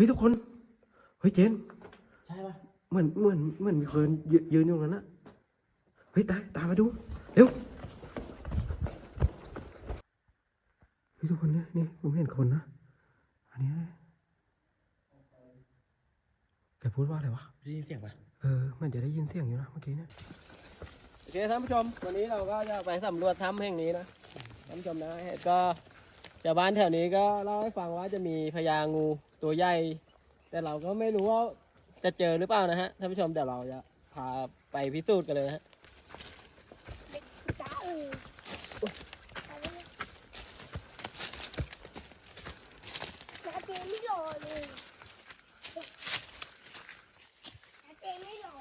ฮ้ยทุกคน เฮ้ยเจน ใช่ปะเหมือนเหมือนเหมือนมีคนยืนยืนอยู่ตรงนั้นนะเฮ้ยตายตามมาดู เร็ว เฮ้ยทุกคนเนี่ยนี่ผมเห็นคนนะ อันนี้นะแกพูดว่าอะไรวะ ได้ยินเสียงปะเออเหมันจะได้ยินเสียงอยู่นะเมื่อกี้เนี่ย โอเคท่านผู้ชม วันนี้เราก็จะไปสำรวจถ้ำแห่งนี้นะ ท่านผู้ชมนะ ก็ ชาวบ้านแถวนี้ก็เล่าให้ฟังว่าจะมีพญางูตัวใหญ่ แต่เราก็ไม่รู้ว่าจะเจอหรือเปล่านะฮะท่านผู้ชมเดี๋ยวเราจะพาไปพิสูจน์กันเลยนะฮะจ้าเออจ้าเจไม่รอเลยจ้าเจไม่รอ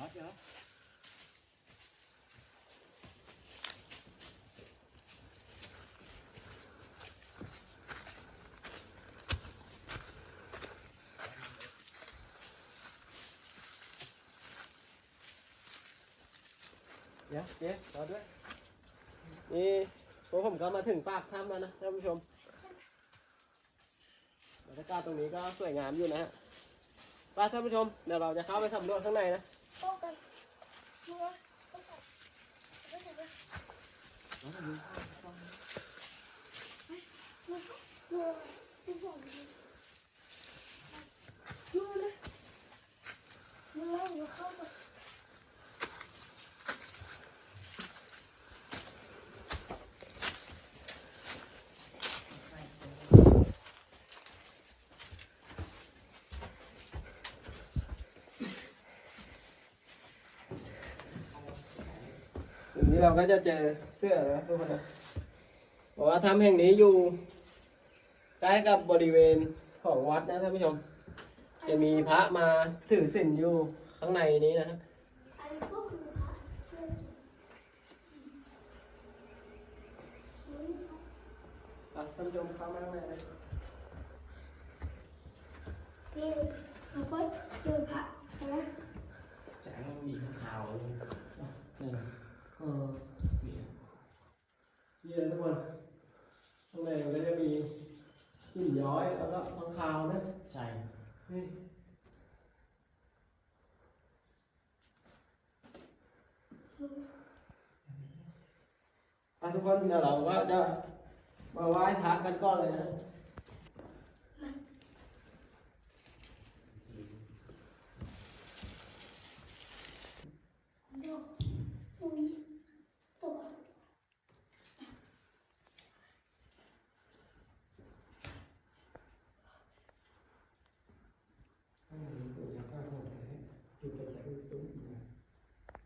รับเหรอ เดี๋ยวเจ๊รอด้วยนี่พวกผมก็มาถึงปากถ้ำแล้วนะท่านผู้ชมบรรยากาศตรงนี้ก็สวยงามอยู่นะฮะไปท่านผู้ชมเดี๋ยวเราจะเข้าไปสำรวจข้างในนะโต้กันมัวโต้กันโต้กันมัวมัวที่ผมมัวนะมัวมัวเข้าไป ทีนี้ เราก็จะเจอเสื้อนะทุกคนนะบอกว่าถ้ำแห่งนี้อยู่ใกล้กับบริเวณของวัดนะท่านผู้ชม จะมีพระมาถือศีลอยู่ข้างในนี้นะครับอันนี้ก็คือพระเจ้าอะท่านผู้ชมเข้ามาข้างในเลยนี่เราก็เจอพระนะแสงมันมีข้างคาวเลย นี่นะ เออ นี่ นี่เลยทุกคนข้างในมันก็จะมีหินย้อยแล้วก็ข้างคาวนะ ใช่ นี่อะทุกคนเดี๋ยวเราก็จะมาไหว้พระกันก่อนเลยนะ ดูอุ้ยตัว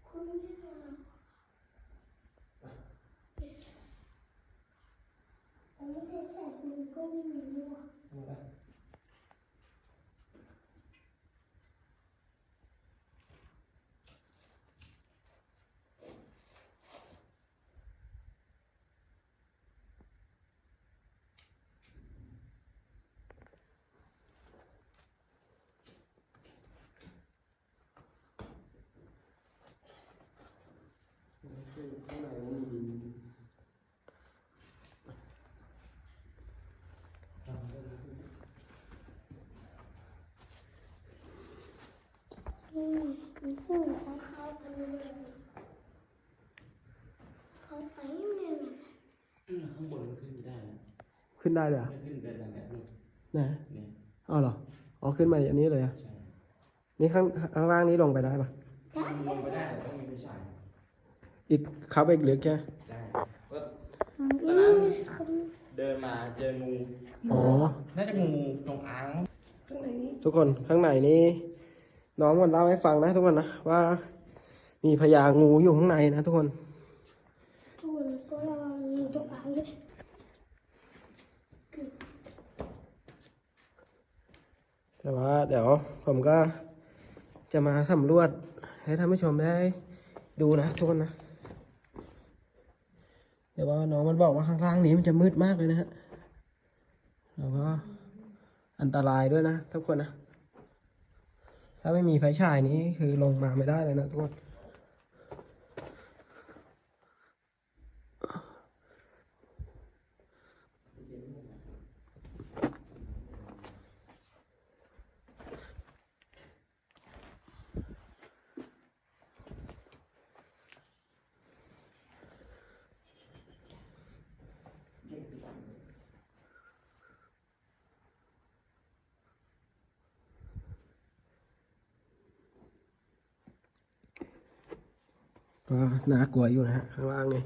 คุณไม่รอ อันนี้เป็นแสงมันก็ไม่มีด้วย ข้างในมันมี อืม มันพูดของเขากันเลยเขาไปเนี่ยนะขึ้นข้างบนขึ้นไม่ได้นะขึ้นได้เลยเหรอไม่ขึ้นได้แต่แบบนี้ไหนนี่อ๋อเหรอ อ๋อขึ้นมาอันนี้เลยอะใช่นี่ข้างข้างล่างนี้ลงไปได้ปะได้มันลงไปได้แต่ต้องมีไฟฉายอีกเข้าไปอีกลึกแค่ใช่ก็อืตอนนั้นมเดินมาเจองูอ๋อน่าจะงูจงอางทุกคนข้างในนี้ น้องมันเล่าให้ฟังนะทุกคนนะว่ามีพญางูอยู่ข้างในนะทุกคนทุกคนก็ระวังงูจงอางด้วยแต่แต่ว่าเดี๋ยวผมก็จะมาสำรวจให้ท่านผู้ชมได้ดูนะทุกคนนะ เดี๋ยวว่าน้องมันบอกว่าข้างล่างนี้มันจะมืดมากเลยนะฮะแล้วก็อันตรายด้วยนะทุกคนนะ ถ้าไม่มีไฟฉายนี้คือลงมาไม่ได้เลยนะทุกคน ก็น่ากลัวอยู่นะฮะข้างล่างนี่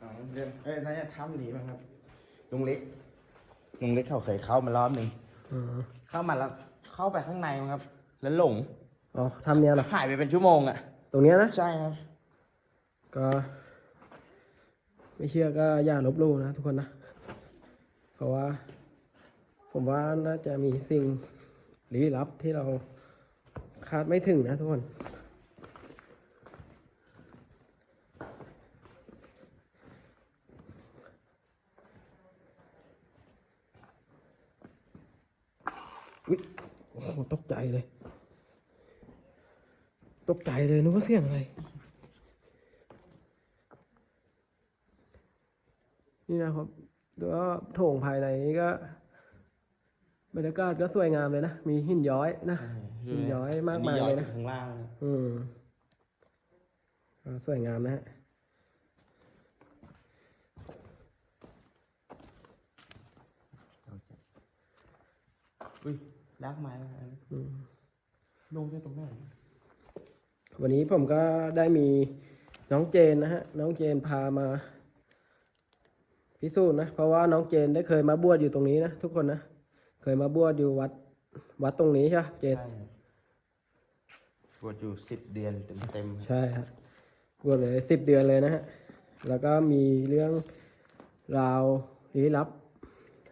อ๋อเรื่องเอ้ยน่าจะทำดีมั้งครับ ลุงเล็ก ลุงเล็กเขาเคยเข้ามารอบหนึ่งอ๋อเข้ามาแล้ว เข้าไปข้างในมั้งครับ แล้วหลงอ๋อทำเนี้ยเหรอหายไปเป็นชั่วโมงอะตรงเนี้ยนะ ใช่ครับ ก็ไม่เชื่อก็อย่าลบหลู่นะทุกคนนะ เพราะว่า ผมว่าน่าจะมีสิ่งลี้ลับที่เราคาดไม่ถึงนะทุกคน อุ๊ยโอ้โห ตกใจเลย ตกใจเลยนึกว่าเสียงอะไร นี่นะครับแล้วโถงภายในนี้ก็บรรยากาศก็สวยงามเลยนะ มีหินย้อยนะ หินย้อยมากมายเลยนะข้างล่างนะอืมก็สวยงามนะฮะอุ้ย ลากไม้มาอืมลงได้ตรงไหนวันนี้ผมก็ได้มีน้องเจนนะฮะ น้องเจนพามา พิสูจน์นะ เพราะว่าน้องเจนได้เคยมาบวชอยู่ตรงนี้นะทุกคนนะ เคยมาบวชอยู่วัด วัดตรงนี้ใช่ปะเจนใช่ครับบวชอยู่สิบเดือนเต็มเต็มๆใช่ฮะบวชเลยสิบเดือนเลยนะฮะ แล้วก็มีเรื่องราวลี้ลับ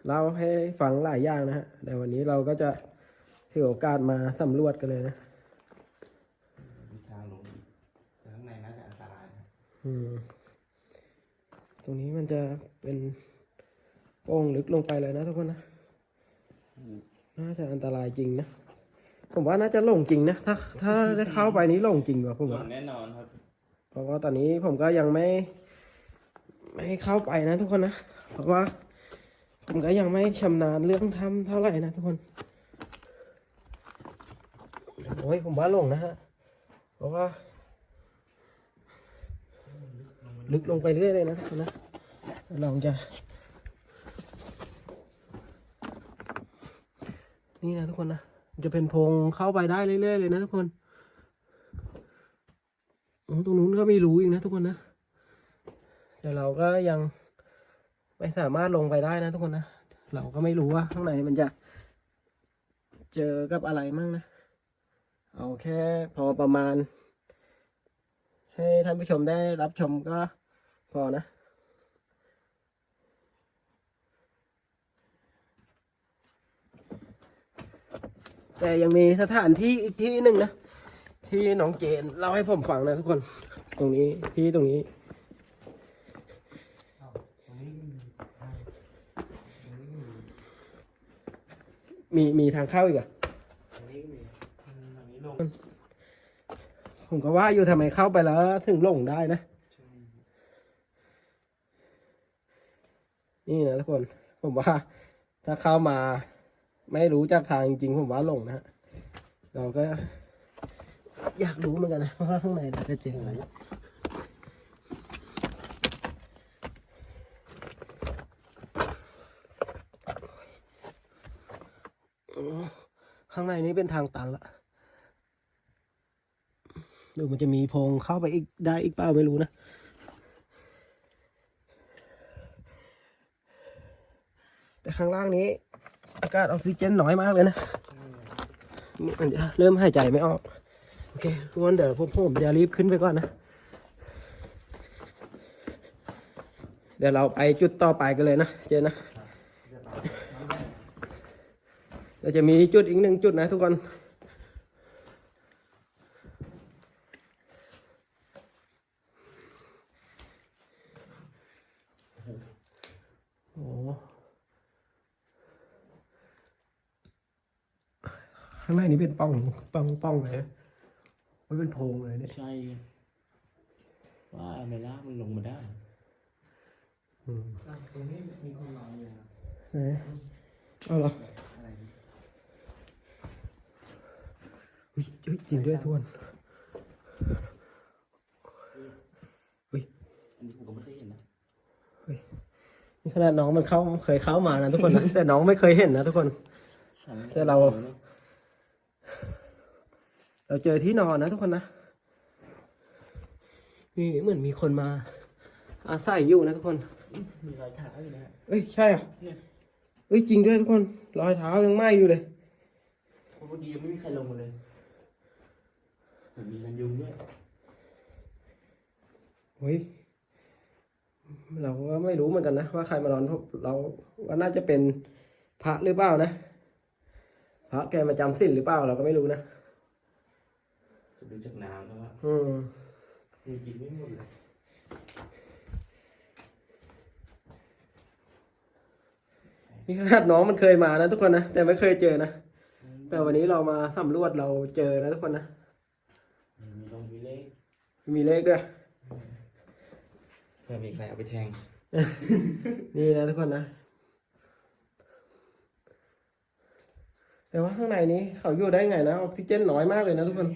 เล่าให้ฟังหลายอย่างนะฮะแต่วันนี้เราก็จะ ถือโอกาสมาสำรวจกันเลยนะมีทางลงแต่ข้างในน่าจะอันตรายครับอืมตรงนี้มันจะเป็นโป้งลึกลงไปเลยนะทุกคนนะ น่าจะอันตรายจริงนะ ผมว่าน่าจะหลงจริงนะ ถ้า ถ้าได้เข้าไปนี้หลงจริงว่ะผมลว่า งแน่นอนครับ เพราะว่าตอนนี้ผมก็ยังไม่ ไม่ให้เข้าไปนะทุกคนนะ เพราะว่า ผมก็ยังไม่ชำนาญเรื่องทำเท่าไหร่นะทุกคน โอ้ยผมว่าหลงนะฮะ เพราะว่า ลึกลงไปเรื่อยเลยนะทุกคนนะลองจะ นี่นะทุกคนนะ จะเป็นโพงเข้าไปได้เรื่อยๆเลยนะทุกคน ตรงนู้นก็ไม่รู้อีกนะทุกคนนะ แต่เราก็ยังไม่สามารถลงไปได้นะทุกคนนะ เราก็ไม่รู้ว่าข้างในมันจะ เจอกับอะไรมั่งนะ เอาแค่พอประมาณ ให้ท่านผู้ชมได้รับชมก็พอนะ แต่ยังมีสถานที่อีกที่หนึ่งนะ ที่น้องเจนเล่าให้ผมฟังนะทุกคน ตรงนี้ที่ตรงนี้มีมีทางเข้าอีกอะ อันนี้ก็มีอันนี้ลง ผมก็ว่าอยู่ทำไมเข้าไปแล้ว ถึงหลงได้นะ นี่นะทุกคน ผมว่า ถ้าเข้ามา ไม่รู้จักทางจริงผมว่าหลงนะฮะเราก็ อยากรู้เหมือนกันนะว่าข้างในเราจะเจออะไรข้างในนี้เป็นทางตันละ ดูมันจะมีโพงเข้าไปอีกได้อีกเปล่าไม่รู้นะ แต่ข้างล่างนี้ อากาศออกซิเจนน้อยมากเลยนะมันจะเริ่มหายใจไม่ออก โอเคทุกคนเดี๋ยวพวกผมจะรีบขึ้นไปก่อนนะ เดี๋ยวเราไปจุดต่อไปกันเลยนะ เจนนะเดี๋ยวจะมีจุดอีกหนึ่งจุดนะทุกคน โอ้โหข้างในนี้เป็นป่องป่องป่องเลยนะไม่เป็นโพรงเลยเนี่ยใช่ไงว่าเมล่ามันลงมาได้อืมตรงนี้มีคนนอนอยู่นะไหนเอาเหรอเฮ้ยเฮ้ยจริงด้วยทุกคนอันนี้ผมก็ไม่ได้เห็นนะนี่ขนาดน้องมันเข้าเคยเข้ามานะทุกคนนะแต่น้องไม่เคยเห็นนะทุกคนแต่เรา เราเจอที่นอนนะทุกคนนะนี่เหมือนมีคนมา อาศัยอยู่นะทุกคน มีรอยเท้าอยู่นะเอ้ยใช่เหรอะเนี่ยเอ้ยจริงด้วยทุกคน รอยเท้ายังไหม้อยู่เลยเพราะเมื่อกี้ยังไม่มีใครลงมาเลยผมมีกันยุงด้วยเฮ้ยเราก็ไม่รู้เหมือนกันนะว่าใครมานอนเราว่าน่าจะเป็นพระหรือเปล่านะพระแกมาจำศีลหรือเปล่าเราก็ไม่รู้นะ ดูจากน้ำแล้วว่าอืมมันกินไม่หมดเลยนี่ขนาดน้องมันเคยมานะทุกคนนะ แต่ไม่เคยเจอนะ แต่วันนี้เรามาสำรวจเราเจอนะทุกคนนะ มีลงมีเลขมีเลขด้วย เพื่อมีใครเอาไปแทง นี่นะทุกคนนะ แต่ว่าข้างในนี้เขาอยู่ได้ไงนะออกซิเจนน้อยมากเลยนะทุกคน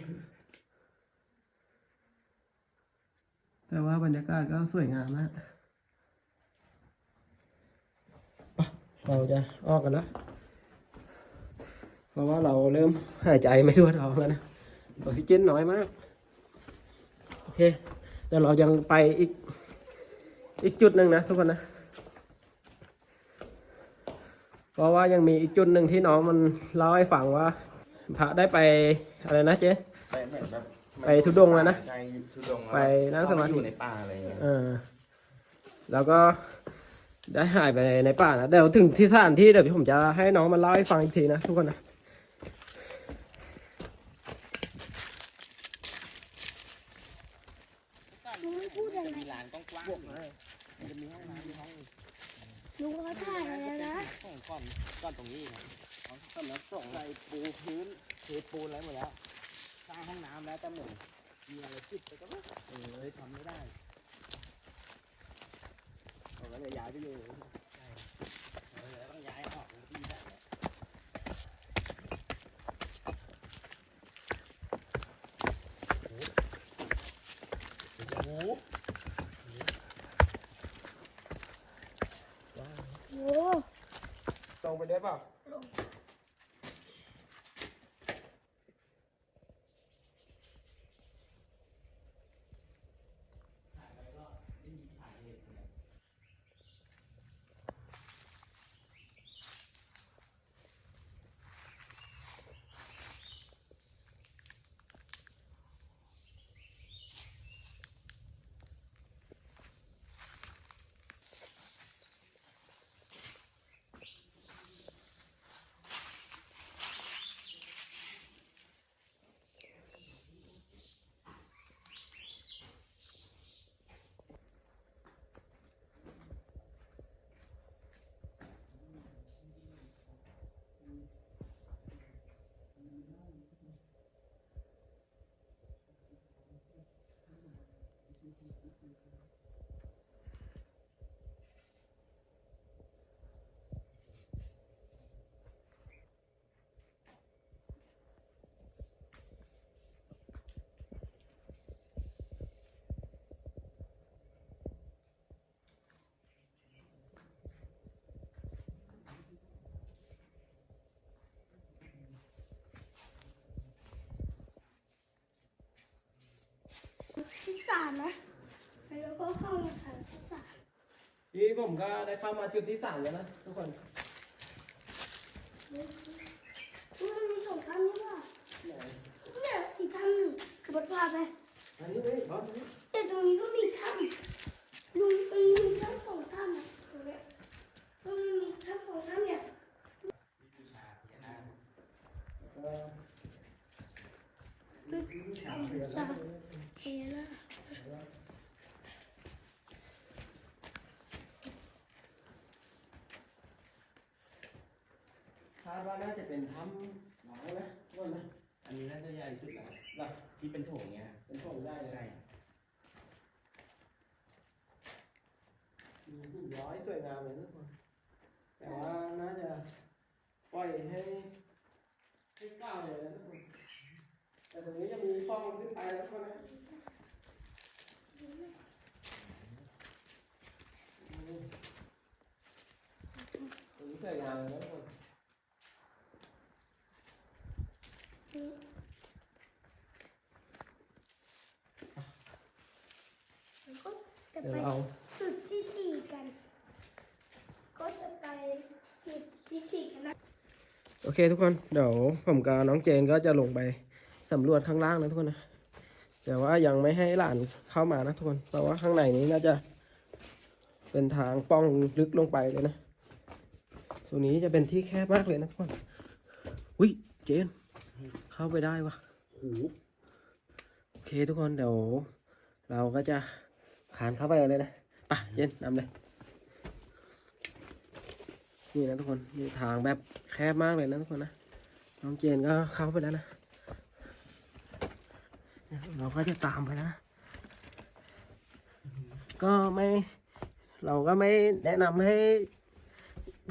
แต่ว่าบรรยากาศก็สวยงามนะไปเราจะออกกันแล้ว เพราะว่าเราเริ่มหายใจไม่ทั่วท้องแล้วนะออกซิเจนน้อยมาก โอเคเดี๋ยวเรายังไปอีก อีกจุดหนึ่งนะทุกคนนะ เพราะว่ายังมีอีกจุดหนึ่งที่น้องมันเล่าให้ฟังว่า พระได้ไปอะไรนะเจ๊ไปเหมือนแบบ ไปทุดงค์มานะ ใช่ทุดงค์มาไปนั่งสมาธิเข้อยู่ในป่าอะไรอย่างเงี้ยเออ แล้วก็ได้หายไปในป่านะเดี๋ยวถึงที่สถานที่เดี๋ยวผมจะให้น้องมันเล่าให้ฟังอีกทีนะทุกคนนะลุงไม่พูดอะไรมีลานกว้างๆอยู่มันจะมีห้องน้ำมีห้องลุงเขาถ่ายอะไรนะส่งก่อนก่อนตรงนี้ครับเขาสำนักส่งใส่ปูพื้นเทปูนอะไรหมดแล้วสร้างห้องน้ำแล้วแต่เหมือนมีอะไรจิตไปก็ไม่เออเลยทำไม่ได้ผมก็เลยย้ายไปอยู่ใช่เออแล้วต้องย้ายออกที่ได้ โอ้ ตรงไปได้เปล่า ที่สามนะ ก็เข้ามาครั้งที่สามนี่ผมก็ได้เข้ามาจุดที่สามแล้วนะทุกคนอุ้ยมันมีสองครั้งนี่ว่ะเนี่ยอีกครั้งหนึ่งกระโดดพาไปอันนี้เฮ้ยบอส แต่ตรงนี้ก็มี อันนี้น่าจะใหญ่สุดแล้วหลักที่เป็นโถงเงี้ยเป็นของได้เลยใช่มีหินย้อยสวยงามเลยทุกคนแต่ว่าน่าจะปล่อยให้ให้ก้าวเลยนะทุกคนแต่ตรงนี้จะมีช่องขึ้นไปแล้วก็นะตรงนี้สวยงามเลยนะทุกคน แล้ว ก็จะเดี๋ยวไปเราจุดที่สี่กัน ก็จะไปจุดที่สี่กันนะโอเคทุกคนเดี๋ยวผมกับน้องเจนก็จะลงไปสำรวจข้างล่างนะทุกคนนะแต่ว่ายังไม่ให้หลานเข้ามานะทุกคนเพราะว่าข้างในนี้น่าจะ เป็นทางป้องลึกลงไปเลยนะตรงนี้จะเป็นที่แคบมากเลยนะทุกคนอุ้ยเจน เข้าไปได้วะหูโอเคทุกคนเดี๋ยว เราก็จะขานเข้าไปเลยนะอะเจนนำเลย นี่นะทุกคนนี่ทางแบบแคบมากเลยนะทุกคนนะน้องเจนก็เข้าไปแล้วนะเราก็จะตามไปนะ ก็ไม่ เราก็ไม่แนะนำให้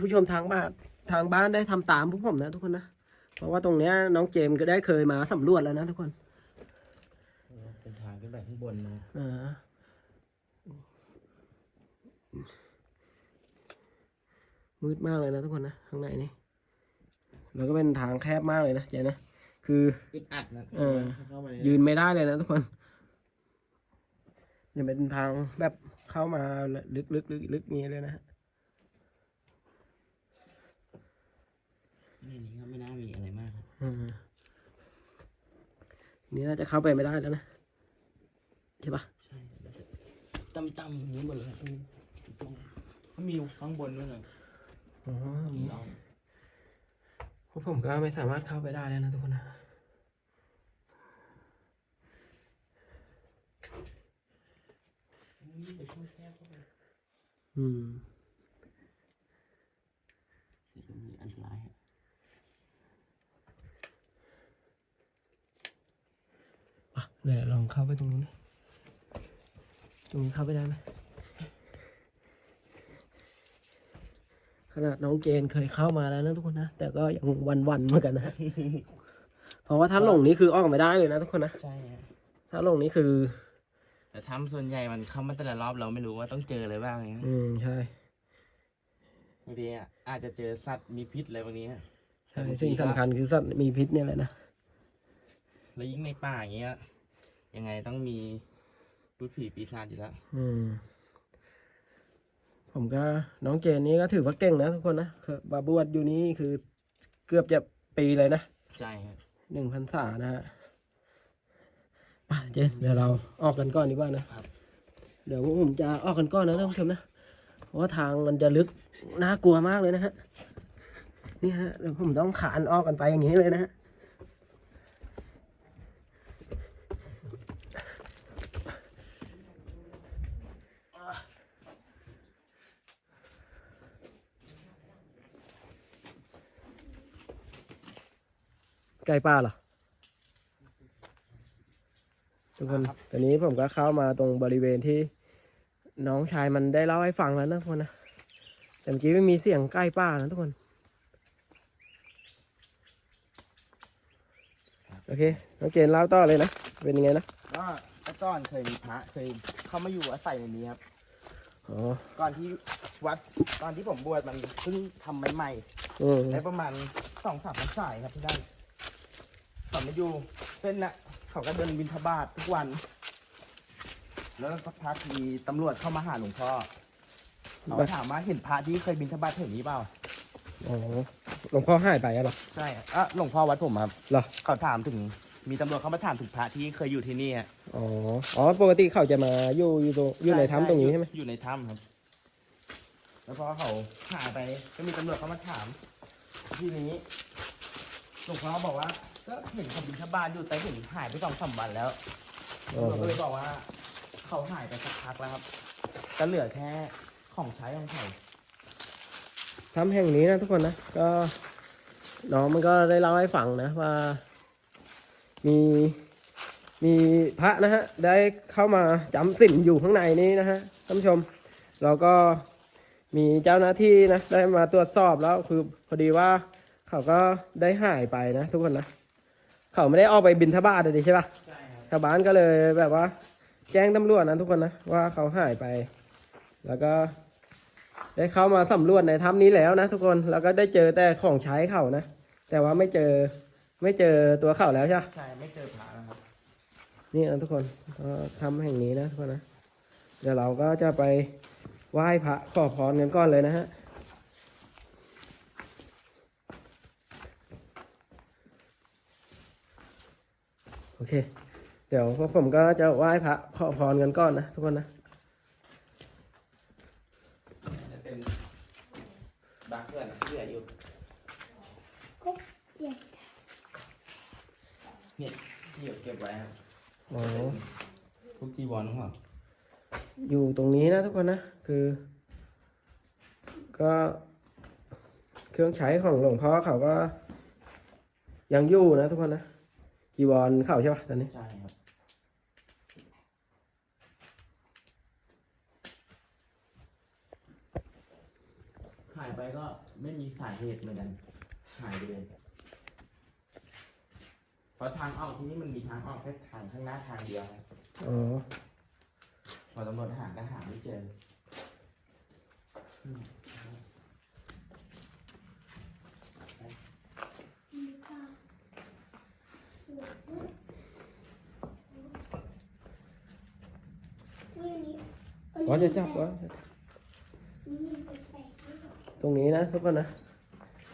ผู้ชมทางบ้านทางบ้านได้ทำตามพวกผมนะทุกคนนะ เพราะว่าตรงเนี้ยน้องเจมส์ก็ได้เคยมาสำรวจแล้วนะทุกคนเป็นทางขึ้นไปข้างบนนะอ่ามืดมากเลยนะทุกคนนะข้างในนี่แล้วก็เป็นทางแคบมากเลยนะเจนนะคืออึดอัดนะเออเข้ามาในยืนไม่ได้เลยนะทุกคนยังเป็นทางแบบเข้ามาลึกลึกลึกลึกๆนี้เลยนะฮะนี่ นี่น่าจะเข้าไปไม่ได้แล้วนะ ใช่ปะใช่ต่ำต่ำๆอย่างนี้หมดเลยอืมตรงก็มีข้างบนด้วยนะอ๋ออย่างนี้เราพวกผมก็ไม่สามารถเข้าไปได้แล้วนะทุกคนนะไปช่วยแคบเข้าไปอืม เดี๋ยวมีอันตรายฮะ อะ เดี๋ยวลองเข้าไปตรงนู้นดิตรงนี้เข้าไปได้ไหมขนาดน้องเจนเคยเข้ามาแล้วนะทุกคนนะ แต่ก็ยังวันๆเหมือนกันนะ เพราะว่าถ้าหลงนี้คือออกไม่ได้เลยนะทุกคนนะ ใช่ฮะถ้าหลงนี้คือ แต่ถ้ำส่วนใหญ่มันเข้ามาแต่ละรอบเราไม่รู้ว่าต้องเจออะไรบ้างไงอืมใช่ บางทีอะอาจจะเจอสัตว์มีพิษอะไรบางนี้ฮะใช่สิ่งสำคัญคือสัตว์มีพิษเนี่ยแหละนะ แล้วยิ่งในป่าอย่างเงี้ย ยังไงต้องมีพูดผีปีศาจอยู่แล้ว อืม ผมก็น้องเจนนี่ก็ถือว่าเก่งนะทุกคนนะคือบาบวชอยู่นี่คือเกือบจะปีเลยนะ ใช่ฮะหนึ่งพันษานะฮะไปเจนเดี๋ยวเราออกกันก่อนดีกว่านะเดี๋ยวพวกผมจะออกกันก่อนนะท่านผู้ชมนะ เพราะว่าทางมันจะลึกน่ากลัวมากเลยนะฮะ นี่ฮะเดี๋ยวผมต้องขานออกกันไปอย่างนี้เลยนะฮะ ไก่ป่าเหรอทุกคนตอนนี้ผมก็เข้ามาตรงบริเวณที่น้องชายมันได้เล่าให้ฟังแล้วนะทุกคนนะแต่เมื่อกี้ไม่มีเสียงไก่ป่านะทุกคน โอเค น้องเกณฑ์เล่าต่อเลยนะ เป็นยังไงนะก็แต่ก่อนเคยมีพระเคยเข้ามาอยู่อาศัยในนี้ครับอ๋อก่อนที่วัดตอนที่ผมบวชมันเพิ่งทำใหม่อืมๆได้ประมาณสองสามพันสายครับที่ได้ เขามาอยู่เส้นน่ะเขาก็เดินบินทบาททุกวัน แล้วสักพักมีตำรวจเข้ามาหาหลวงพ่อเขาก็ถามว่าเห็นพระที่เคยบินทบาทแถวนี้เปล่าอ๋อโอเคหลวงพ่อหายไปอะเหรอ ใช่อะหลวงพ่อวัดผมครับเหรอ เขาถามถึงมีตำรวจเขามาถามถึงพระที่เคยอยู่ที่นี่อะอ๋อ อ๋อ ปกติเขาจะมาอยู่อยู่ตรงอยู่ในถ้ำตรงนี้ใช่ไหมอยู่ในถ้ำครับ แล้วพอเขาหายไปก็มีตำรวจเขามาถาม ทีนี้หลวงพ่อบอกว่า ก็เห็นเขาบินทบาทอยู่แต่เห็นหายไปสองสามวันแล้วอ๋อตำรวจก็เลยบอกว่า เขาหายไปสักพักแล้วครับก็เหลือแค่ของใช้ของเขาถ้ำแห่งนี้นะทุกคนนะก็น้องมันก็ได้เล่าให้ฟังนะว่า มีมีพระนะฮะได้เข้ามาจำศีลอยู่ข้างในนี้นะฮะท่านผู้ชมแล้วก็มีเจ้าหน้าที่นะได้มาตรวจสอบแล้วคือพอดีว่าเขาก็ได้หายไปนะทุกคนนะ เขาไม่ได้ออกไปบินทบาทเลยใช่ปะใช่ครับชาวบ้านก็เลยแบบว่า แจ้งตำรวจนะทุกคนนะว่าเขาหายไป แล้วก็ได้เข้ามาสำรวจในถ้ำนี้แล้วนะทุกคนแล้วก็ได้เจอแต่ของใช้เขานะแต่ว่าไม่เจอไม่เจอตัวเขาแล้วใช่ปะใช่ไม่เจอพระนะครับนี่นะทุกคนก็ถ้ำแห่งนี้นะทุกคนนะเดี๋ยวเราก็จะไปไหว้พระขอพรกันก่อนเลยนะฮะ โอเค เดี๋ยวพวกผมก็จะไหว้พระขอพรกันก่อนนะทุกคนนะจะเป็นบางเพื่อนที่เหลืออยู่ก็ใหญ่เนี่ยที่อยู่เก็บไว้ครับอ๋อพวกจีวรของเขาอยู่ตรงนี้นะทุกคนนะ คือ ก็เครื่องใช้ของหลวงพ่อเขาก็ยังอยู่นะทุกคนนะ จีวรเขาใช่ปะตอนนี้ ใช่ครับ หายไปก็ไม่มีสาเหตุเหมือนกัน หายไปเลยเพราะทางออกที่นี่มันมีทางออกแค่ทางข้างหน้าทางเดียวครับอ๋อ พอตำรวจหาก็หาไม่เจออืมมีค่ะ อ๋อจะจับวะตรงนี้นะทุกคนนะ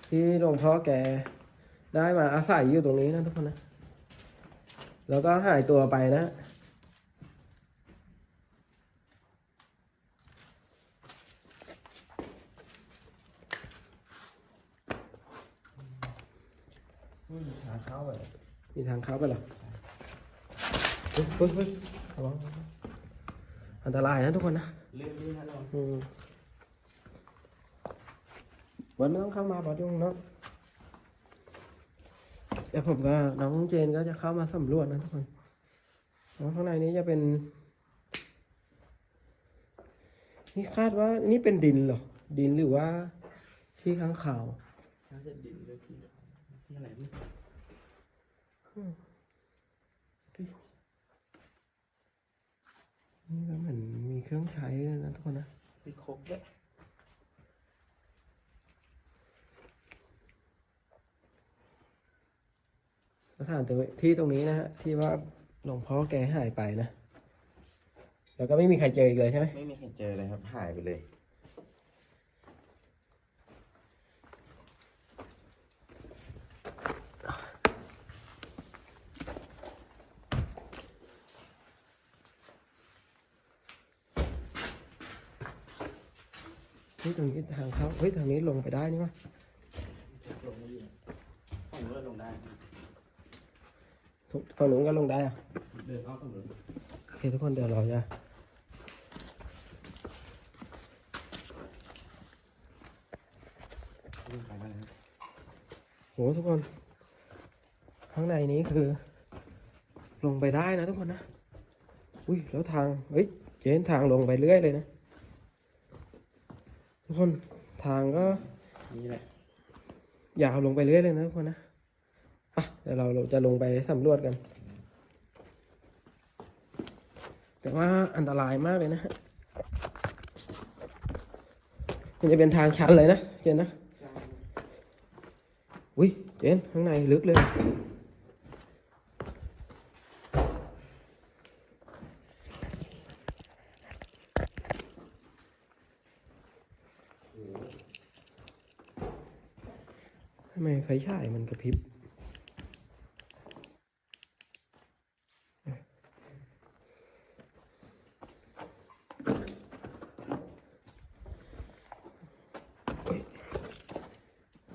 ที่หลวงพ่อแกได้มาอาศัยอยู่ตรงนี้นะทุกคนนะ แล้วก็หายตัวไปนะไม่มีทาเข้าเลย มีทางเข้าไปเหรอเฮ้ยเฮ้ยเฮ้ยระวังอันตรายนะทุกคนนะลื่นลื่นนะน้องอืมวันไม่ต้องเข้ามาบอดยุ่งเนาะเดี๋ยวผมก็น้องเจนก็จะเข้ามาสำรวจนะทุกคนเพราะข้างในนี้จะเป็น นี่คาดว่านี่เป็นดินเหรอ ดินหรือว่าที่ข้างข่าวน่าจะดินด้วยที่ที่อะไรไม่รู้ นี่ก็เหมือนมีเครื่องใช้เลยนะทุกคนนะมีครบด้วยสถานที่ตรงนี้นะฮะ ที่ว่าหลวงพ่อแกหายไปนะ แล้วก็ไม่มีใครเจออีกเลยใช่ไหม ไม่มีใครเจอเลยครับ หายไปเลย เฮ้ยตรงนี้ทางเข้าเฮ้ยทางนี้ลงไปได้นี่วะลงไม่ได้ฝั่งนู้นลงได้ทุกฝั่งนู้นก็ลงได้อะเดินเข้าฝั่งนู้นโอเคทุกคนเดี๋ยวเราจะวิ่งไปแล้วนะครับโหทุกคนข้างในนี้คือ ลงไปได้นะทุกคนนะ อุ้ยแล้วทาง เฮ้ยเจนทางลงไปเรื่อยเลยนะ คนทางก็นี่แหละยาวลงไปเรื่อยเลยนะทุกคนนะอะเดี๋ยวเราเราจะลงไปสำรวจกัน แต่ว่าอันตรายมากเลยนะฮะมันจะเป็นทางชันเลยนะเจนนะ อุ้ยเจนข้างในลึกเลย ไฟฉายมันกระพริบ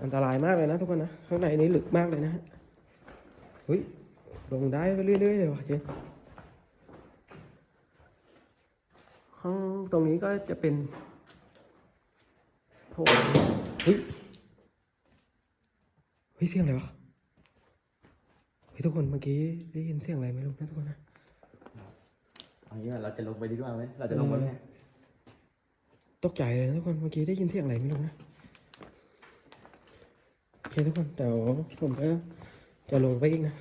อันตรายมากเลยนะทุกคนนะ ข้างในนี้ลึกมากเลยนะฮะเฮ้ย ลงได้ไปเรื่อยๆเลยว่ะเจนข้างตรงนี้ก็จะเป็นโถงเฮ้ย เฮ้ยเสียงอะไรวะเฮ้ยทุกคนเมื่อกี้ได้ยินเสียงอะไรไม่รู้นะทุกคนนะเอางี้เราจะลงไปดีกว่าไหมเราจะลงไปไหมตกใจเลยนะทุกคนเมื่อกี้ได้ยินเสียงอะไรไม่รู้นะโอเคทุกคนเดี๋ยวผมก็จะลงไปอีกนะ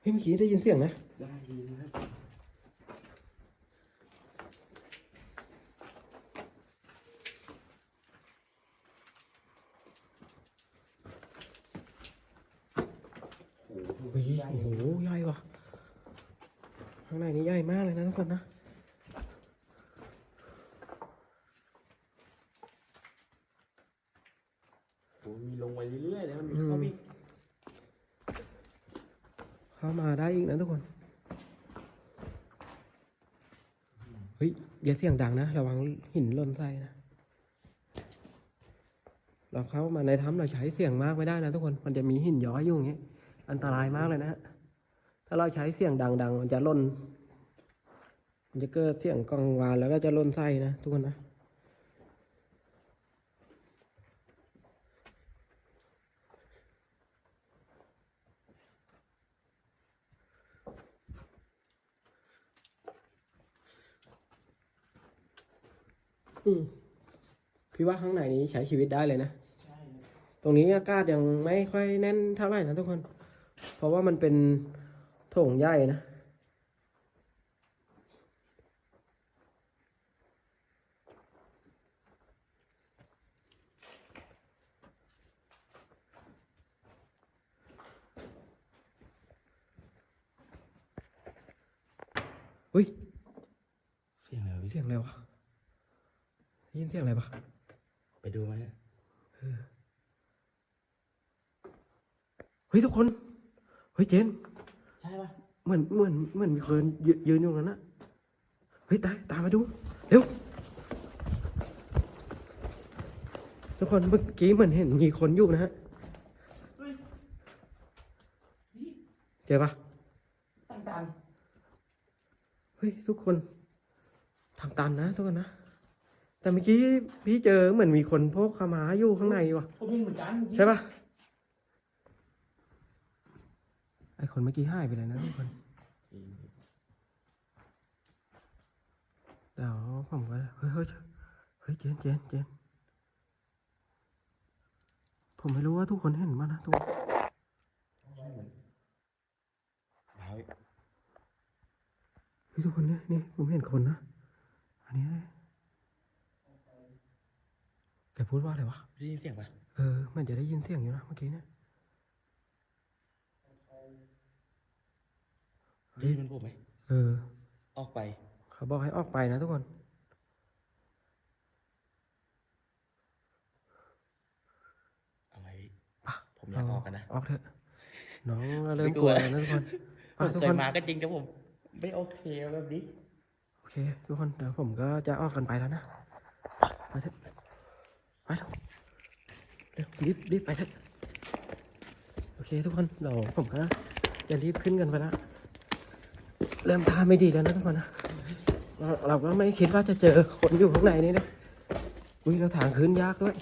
เฮ้ยเมื่อกี้ได้ยินเสียงนะได้ดีนะครับ เฮ้ยโอ้โหใหญ่ว่ะ ข้างในนี้ใหญ่มากเลยนะทุกคนนะ โอ้มีลงไปเรื่อยๆเลยมันมีเข้ามีเข้ามาได้อีกนะทุกคน เฮ้ย อย่าเสียงดังนะ ระวังหินหล่นใส่นะ เราเข้ามาในถ้ำเราใช้เสียงมากไม่ได้นะทุกคน มันจะมีหินย้อยอยู่อย่างนี้อันตรายมากเลยนะฮะ ถ้าเราใช้เสียงดัง ๆ มันจะหล่นมัน จะเกิดเสียงกังวานแล้วก็จะล่นใส่นะทุกคนนะอืมพี่ว่าข้างในนี้ใช้ชีวิตได้เลยนะ ตรงนี้อากาศยังไม่ค่อยแน่นเท่าไหร่นะทุกคน เพราะว่ามันเป็นโถงใหญ่นะ เฮ้ย เสียงอะไรวะเสียงอะไรวะได้ยินเสียงอะไรปะไปดูไหมเฮ้ยทุกคน เฮ้ยเจน ใช่ปะเหมือนเหมือนเหมือนมีคนยืนยืนอยู่ตรงนั้นนะเฮ้ยตายตามมาดู เร็ว ทุกคนเมื่อกี้เหมือนเห็นมีคนอยู่นะฮะเจอปะต่างเฮ้ยทุกคนทางตันนะทุกคนนะ แต่เมื่อกี้พี่เจอเหมือนมีคนพกขามาอยู่ข้างในว่ะๆผมเห็นเหมือนกันเมื่อกี้ใช่ปะไอคนเมื่อกี้หายไปเลยนะทุกคนเดี๋ยวผมก็เฮ้ยเฮ้ยเฮ้ยเจนเจนเจนผมไม่รู้ว่าทุกคนเห็นมั้ยนะทุกคนเอาเฮ้ยทุกคนเนี่ยนี่ผมเห็นคนนะ อันนี้นะแกพูดว่าอะไรวะ ได้ยินเสียงปะเออเหมันจะได้ยินเสียงอยู่นะเมื่อกี้เนี่ยได้ยินมันผมไหม เออ ออกไป เขาบอกให้ออกไปนะทุกคนอะไรผมอยากออกกันนะ ออกเถอะ น้องเริ่มไม่กกลัลัววแล้วนะทุกคนผอะมทุกเคคยนมาก็จริงแต่ผม ไม่โอเคแบบนี้โอ เคทุกคนเดี๋ยวผมก็จะออกกันไปแล้วนะไปเถอะไปเถอะเร็วรีบรีบไปเถอะโอเคทุกคนเดี๋ยวผมก็จะรีบขึ้นกันไปล้วเริ่มท่าไม่ดีแล้วนะทุกคนนะเราก็ไม่คิดว่าจะเจอคนอยู่ข้างในนี่นะอุ้ยเราทางขึ้นยากด้วย